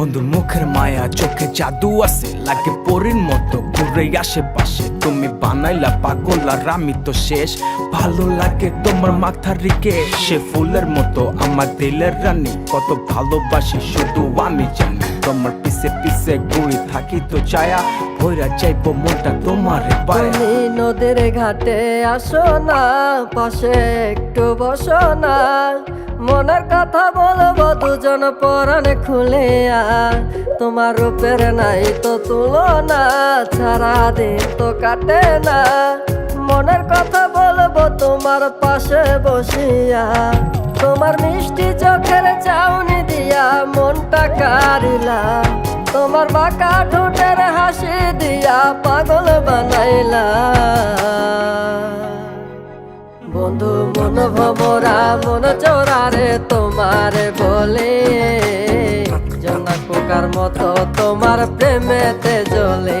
বন্ধুর মুখের মায়া চোখে জাদু আছে লাগে পরীর মতো ঘুরে আশেপাশে তুমি বানাইলা পাগল আমি তো শেষ। ভালো লাগে তোমার মাথার রিকে সে ফুলের মতো আমার দিলের রানী। কত ভালোবাসি, শুধু আমি জানি। তোমার পিছে পিছে ঘুরি থাকি তো ছায়া। ভৈরা যাইবো মনটা তোমার তুমি নদীর ঘাটে আসো না, পাশে একটু বসো না। মনের কথা বলব, দুজন পরাণ খুলে তোমার রূপের নাই তো তুলনা, ছাড়া দিন তো কাটে না মনের কথা বলব তোমার পাশে বসিয়া। তোমার মিষ্টি চোখের চাউনি দিয়া মনটা কারিলা তোমার বাঁকা ঠোঁটের হাসি দিয়া পাগল বানাইলা। বন্ধু, মন ভমরা, মন চোরারে তোমার বলে। জনক পোকার মতো তোমার প্রেমেতে জ্বলে।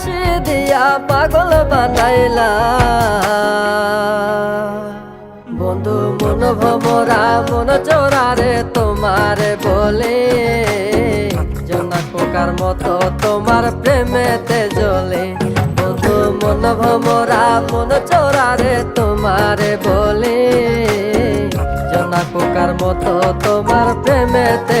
হাসি দিয়া পাগল বানাইলা। বন্ধু মন ভমরা মন চোরারে তোমার বলে জনা পোকার মতো তোমার প্রেমেতে জ্বলে। বন্ধু মন ভমরা মন চোরারে তোমার বলে জনা পোকার মতো তোমার প্রেমেতে